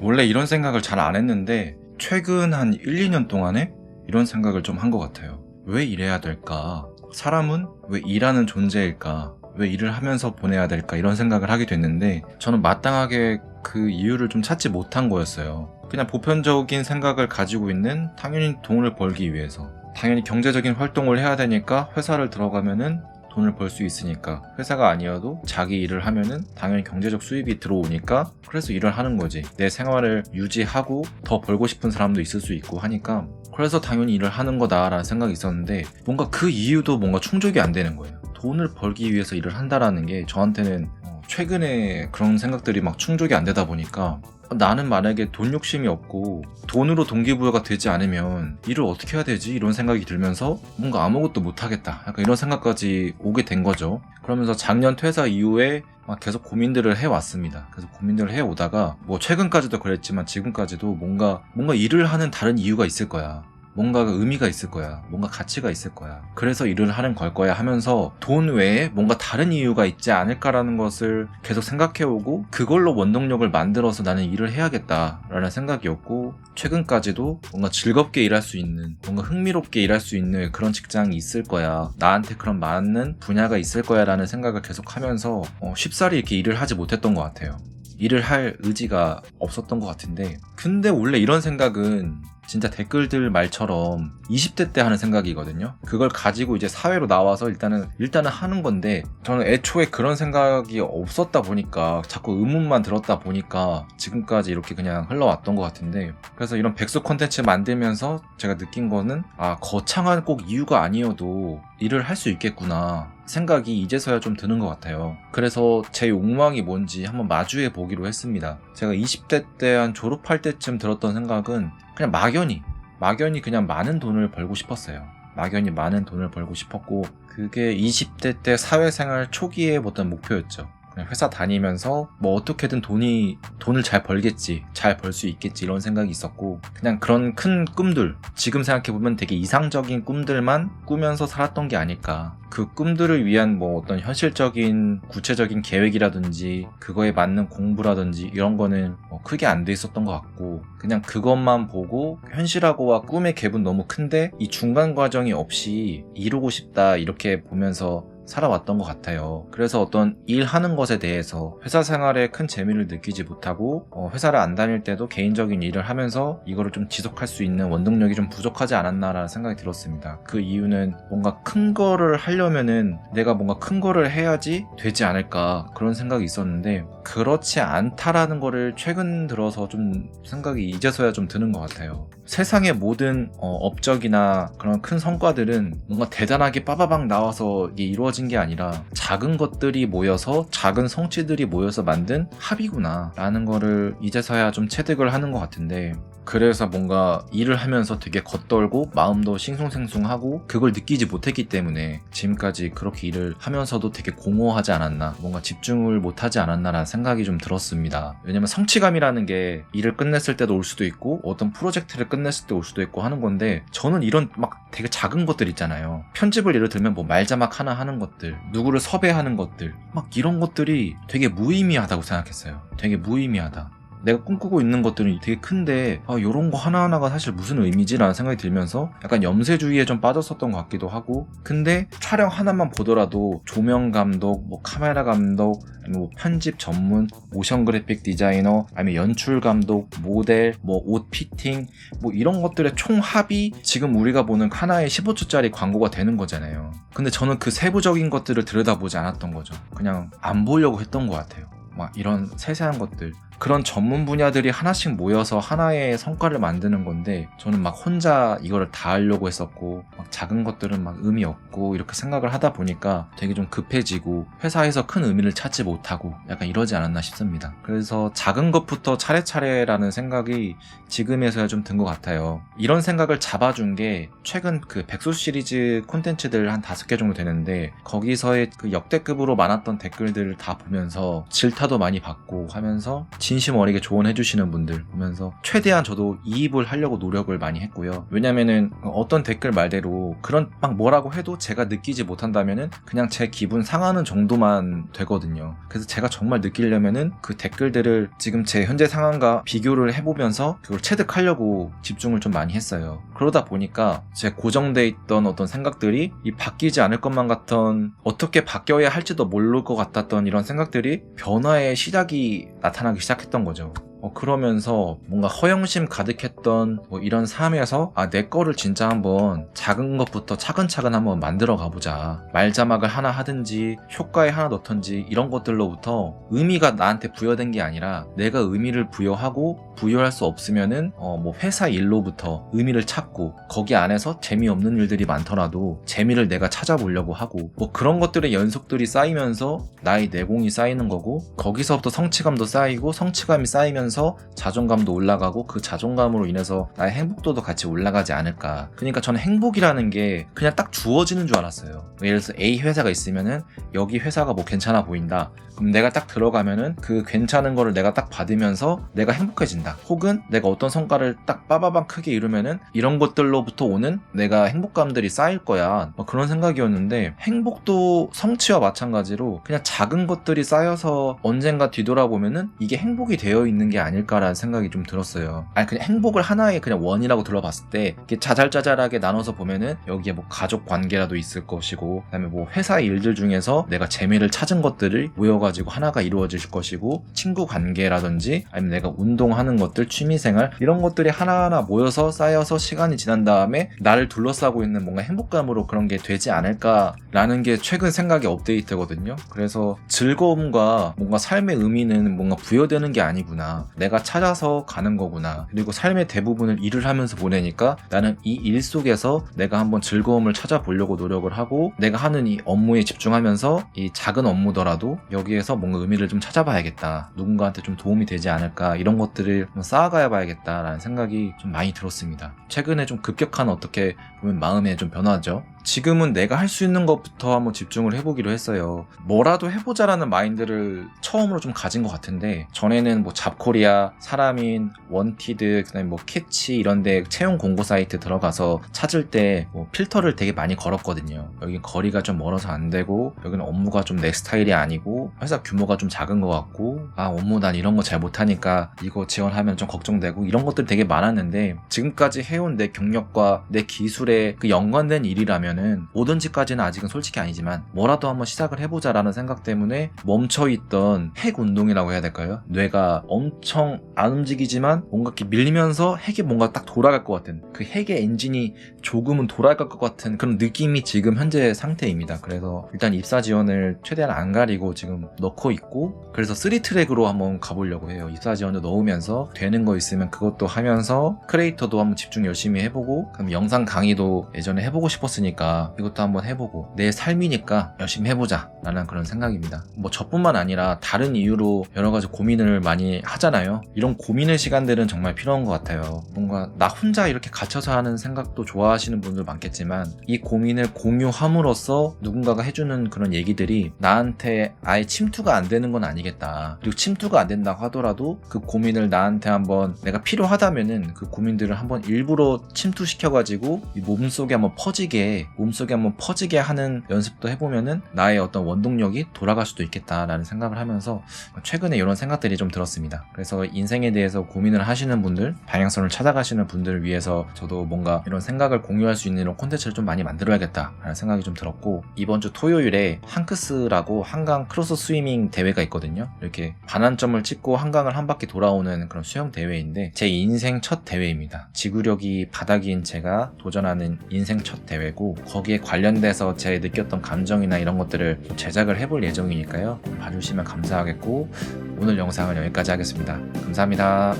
원래 이런 생각을 잘 안 했는데 최근 한 1, 2년 동안에 이런 생각을 좀 한 것 같아요. 왜 일해야 될까? 사람은 왜 일하는 존재일까? 왜 일을 하면서 보내야 될까? 이런 생각을 하게 됐는데 저는 마땅하게 그 이유를 좀 찾지 못한 거였어요. 그냥 보편적인 생각을 가지고 있는 당연히 돈을 벌기 위해서 당연히 경제적인 활동을 해야 되니까 회사를 들어가면은 돈을 벌 수 있으니까 회사가 아니어도 자기 일을 하면은 당연히 경제적 수입이 들어오니까 그래서 일을 하는 거지. 내 생활을 유지하고 더 벌고 싶은 사람도 있을 수 있고 하니까 그래서 당연히 일을 하는 거다라는 생각이 있었는데 뭔가 그 이유도 뭔가 충족이 안 되는 거예요. 돈을 벌기 위해서 일을 한다라는 게 저한테는 어, 최근에 그런 생각들이 막 충족이 안 되다 보니까 나는 만약에 돈 욕심이 없고 돈으로 동기부여가 되지 않으면 일을 어떻게 해야 되지? 이런 생각이 들면서 뭔가 아무것도 못하겠다. 약간 이런 생각까지 오게 된 거죠. 그러면서 작년 퇴사 이후에 막 계속 고민들을 해왔습니다. 그래서 고민들을 해오다가 뭐 최근까지도 그랬지만 지금까지도 뭔가 뭔가 일을 하는 다른 이유가 있을 거야. 뭔가 의미가 있을 거야. 뭔가 가치가 있을 거야. 그래서 일을 하는 걸 거야 하면서 돈 외에 뭔가 다른 이유가 있지 않을까라는 것을 계속 생각해오고 그걸로 원동력을 만들어서 나는 일을 해야겠다라는 생각이었고 최근까지도 뭔가 즐겁게 일할 수 있는 뭔가 흥미롭게 일할 수 있는 그런 직장이 있을 거야. 나한테 그런 맞는 분야가 있을 거야 라는 생각을 계속 하면서 어, 쉽사리 이렇게 일을 하지 못했던 것 같아요. 일을 할 의지가 없었던 것 같은데 근데 원래 이런 생각은 진짜 댓글들 말처럼 20대 때 하는 생각이거든요. 그걸 가지고 이제 사회로 나와서 일단은 일단은 하는 건데 저는 애초에 그런 생각이 없었다 보니까 자꾸 의문만 들었다 보니까 지금까지 이렇게 그냥 흘러왔던 것 같은데 그래서 이런 백수 콘텐츠 만들면서 제가 느낀 거는 아 거창한 꼭 이유가 아니어도 일을 할 수 있겠구나 생각이 이제서야 좀 드는 것 같아요. 그래서 제 욕망이 뭔지 한번 마주해 보기로 했습니다. 제가 20대 때 한 졸업할 때쯤 들었던 생각은 그냥 막연히 막연히 그냥 많은 돈을 벌고 싶었어요. 막연히 많은 돈을 벌고 싶었고 그게 20대 때 사회생활 초기에 어떤 목표였죠. 회사 다니면서 뭐 어떻게든 돈이 돈을 잘 벌겠지 잘 벌 수 있겠지 이런 생각이 있었고 그냥 그런 큰 꿈들 지금 생각해 보면 되게 이상적인 꿈들만 꾸면서 살았던 게 아닐까. 그 꿈들을 위한 뭐 어떤 현실적인 구체적인 계획이라든지 그거에 맞는 공부라든지 이런 거는 뭐 크게 안 돼 있었던 것 같고 그냥 그것만 보고 현실하고와 꿈의 갭은 너무 큰데 이 중간 과정이 없이 이루고 싶다 이렇게 보면서 살아왔던 것 같아요. 그래서 어떤 일하는 것에 대해서 회사 생활에 큰 재미를 느끼지 못하고 어, 회사를 안 다닐 때도 개인적인 일을 하면서 이거를 좀 지속할 수 있는 원동력이 좀 부족하지 않았나라는 생각이 들었습니다. 그 이유는 뭔가 큰 거를 하려면은 내가 뭔가 큰 거를 해야지 되지 않을까 그런 생각이 있었는데 그렇지 않다라는 거를 최근 들어서 좀 생각이 이제서야 좀 드는 것 같아요. 세상의 모든 어, 업적이나 그런 큰 성과들은 뭔가 대단하게 빠바방 나와서 이게 이루어 진 게 아니라 작은 것들이 모여서 작은 성취들이 모여서 만든 합이구나 라는 거를 이제서야 좀 체득을 하는 것 같은데 그래서 뭔가 일을 하면서 되게 겉돌고 마음도 싱숭생숭하고 그걸 느끼지 못했기 때문에 지금까지 그렇게 일을 하면서도 되게 공허하지 않았나 뭔가 집중을 못하지 않았나라는 생각이 좀 들었습니다. 왜냐면 성취감이라는 게 일을 끝냈을 때도 올 수도 있고 어떤 프로젝트를 끝냈을 때 올 수도 있고 하는 건데 저는 이런 막 되게 작은 것들 있잖아요. 편집을 예를 들면 뭐 말자막 하나 하는 것들 누구를 섭외하는 것들 막 이런 것들이 되게 무의미하다고 생각했어요. 되게 무의미하다 내가 꿈꾸고 있는 것들은 되게 큰데 아 요런 거 하나하나가 사실 무슨 의미지라는 생각이 들면서 약간 염세주의에 좀 빠졌었던 것 같기도 하고 근데 촬영 하나만 보더라도 조명 감독, 뭐 카메라 감독, 아니면 뭐 편집 전문, 모션 그래픽 디자이너, 아니면 연출 감독, 모델, 뭐 옷 피팅 뭐 이런 것들의 총합이 지금 우리가 보는 하나의 15초짜리 광고가 되는 거잖아요. 근데 저는 그 세부적인 것들을 들여다보지 않았던 거죠. 그냥 안 보려고 했던 것 같아요. 막 이런 세세한 것들 그런 전문 분야들이 하나씩 모여서 하나의 성과를 만드는 건데 저는 막 혼자 이거를 다 하려고 했었고 막 작은 것들은 막 의미 없고 이렇게 생각을 하다 보니까 되게 좀 급해지고 회사에서 큰 의미를 찾지 못하고 약간 이러지 않았나 싶습니다. 그래서 작은 것부터 차례차례라는 생각이 지금에서야 좀 든 것 같아요. 이런 생각을 잡아준 게 최근 그 백소 시리즈 콘텐츠들 한 다섯 개 정도 되는데 거기서의 그 역대급으로 많았던 댓글들을 다 보면서 질타도 많이 받고 하면서 진심 어리게 조언해 주시는 분들 보면서 최대한 저도 이입을 하려고 노력을 많이 했고요. 왜냐면은 어떤 댓글 말대로 그런 막 뭐라고 해도 제가 느끼지 못한다면은 그냥 제 기분 상하는 정도만 되거든요. 그래서 제가 정말 느끼려면은 그 댓글들을 지금 제 현재 상황과 비교를 해보면서 그걸 체득하려고 집중을 좀 많이 했어요. 그러다 보니까 제 고정돼 있던 어떤 생각들이 이 바뀌지 않을 것만 같던 어떻게 바뀌어야 할지도 모를 것 같았던 이런 생각들이 변화의 시작이 나타나기 시작 했던 거죠. 어, 그러면서 뭔가 허영심 가득했던 뭐 이런 삶에서 아, 내 거를 진짜 한번 작은 것부터 차근차근 한번 만들어 가보자. 말자막을 하나 하든지 효과에 하나 넣던지 이런 것들로부터 의미가 나한테 부여된 게 아니라 내가 의미를 부여하고 부여할 수 없으면은 어, 뭐 회사 일로부터 의미를 찾고 거기 안에서 재미없는 일들이 많더라도 재미를 내가 찾아보려고 하고 뭐 그런 것들의 연속들이 쌓이면서 나의 내공이 쌓이는 거고 거기서부터 성취감도 쌓이고 성취감이 쌓이면서 자존감도 올라가고 그 자존감으로 인해서 나의 행복도도 같이 올라가지 않을까 그러니까 저는 행복이라는 게 그냥 딱 주어지는 줄 알았어요 예를 들어서 A 회사가 있으면은 여기 회사가 뭐 괜찮아 보인다 그럼 내가 딱 들어가면은 그 괜찮은 거를 내가 딱 받으면서 내가 행복해진다. 혹은 내가 어떤 성과를 딱 빠바방 크게 이루면은 이런 것들로부터 오는 내가 행복감들이 쌓일 거야. 뭐 그런 생각이었는데 행복도 성취와 마찬가지로 그냥 작은 것들이 쌓여서 언젠가 뒤돌아보면은 이게 행복이 되어 있는 게 아닐까라는 생각이 좀 들었어요. 아니 그냥 행복을 하나의 그냥 원이라고 들어봤을 때 이렇게 자잘자잘하게 나눠서 보면은 여기에 뭐 가족 관계라도 있을 것이고 그다음에 뭐 회사 일들 중에서 내가 재미를 찾은 것들을 모여가 가지고 하나가 이루어질 것이고 친구 관계라든지 아니면 내가 운동하는 것들 취미생활 이런 것들이 하나하나 모여서 쌓여서 시간이 지난 다음에 나를 둘러싸고 있는 뭔가 행복감으로 그런 게 되지 않을까라는 게 최근 생각의 업데이트거든요 그래서 즐거움과 뭔가 삶의 의미는 뭔가 부여되는 게 아니구나 내가 찾아서 가는 거구나 그리고 삶의 대부분을 일을 하면서 보내니까 나는 이 일 속에서 내가 한번 즐거움을 찾아보려고 노력을 하고 내가 하는 이 업무에 집중하면서 이 작은 업무더라도 여기에서 뭔가 의미를 좀 찾아봐야겠다. 누군가한테 좀 도움이 되지 않을까. 이런 것들을 좀 쌓아가야 봐야겠다라는 생각이 좀 많이 들었습니다. 최근에 좀 급격한 어떻게 보면 마음에 좀 변화죠. 지금은 내가 할 수 있는 것부터 한번 집중을 해보기로 했어요. 뭐라도 해보자라는 마인드를 처음으로 좀 가진 것 같은데 전에는 뭐 잡코리아, 사람인, 원티드, 그다음에 뭐 캐치 이런데 채용 공고 사이트 들어가서 찾을 때 뭐 필터를 되게 많이 걸었거든요. 여기 거리가 좀 멀어서 안 되고 여기는 업무가 좀 내 스타일이 아니고 회사 규모가 좀 작은 것 같고 아 업무 난 이런 거 잘 못하니까 이거 지원하면 좀 걱정되고 이런 것들 되게 많았는데 지금까지 해온 내 경력과 내 기술에 그 연관된 일이라면 은 뭐든지까지는 아직은 솔직히 아니지만 뭐라도 한번 시작을 해보자 라는 생각 때문에 멈춰있던 핵 운동이라고 해야 될까요? 뇌가 엄청 안 움직이지만 뭔가 이렇게 밀리면서 핵이 뭔가 딱 돌아갈 것 같은 그 핵의 엔진이 조금은 돌아갈 것 같은 그런 느낌이 지금 현재 상태입니다. 그래서 일단 입사 지원을 최대한 안 가리고 지금 넣고 있고 그래서 3트랙으로 한번 가보려고 해요. 입사 지원도 넣으면서 되는 거 있으면 그것도 하면서 크리에이터도 한번 집중 열심히 해보고 그럼 영상 강의도 예전에 해보고 싶었으니까 이것도 한번 해보고 내 삶이니까 열심히 해보자 라는 그런 생각입니다. 뭐 저뿐만 아니라 다른 이유로 여러 가지 고민을 많이 하잖아요. 이런 고민의 시간들은 정말 필요한 것 같아요. 뭔가 나 혼자 이렇게 갇혀서 하는 생각도 좋아하시는 분들 많겠지만 이 고민을 공유함으로써 누군가가 해주는 그런 얘기들이 나한테 아예 침투가 안 되는 건 아니겠다. 그리고 침투가 안 된다고 하더라도 그 고민을 나한테 한번 내가 필요하다면은 그 고민들을 한번 일부러 침투시켜가지고 이 몸속에 한번 퍼지게 몸속에 한번 퍼지게 하는 연습도 해보면은 나의 어떤 원동력이 돌아갈 수도 있겠다라는 생각을 하면서 최근에 이런 생각들이 좀 들었습니다. 그래서 인생에 대해서 고민을 하시는 분들, 방향성을 찾아가시는 분들을 위해서 저도 뭔가 이런 생각을 공유할 수 있는 이런 콘텐츠를 좀 많이 만들어야겠다라는 생각이 좀 들었고 이번 주 토요일에 한크스라고 한강 크로스 스위밍 대회가 있거든요. 이렇게 반환점을 찍고 한강을 한 바퀴 돌아오는 그런 수영 대회인데 제 인생 첫 대회입니다. 지구력이 바닥인 제가 도전하는 인생 첫 대회고 거기에 관련돼서 제 느꼈던 감정이나 이런 것들을 좀 제작을 해볼 예정이니까요. 봐주시면 감사하겠고 오늘 영상은 여기까지 하겠습니다. 감사합니다.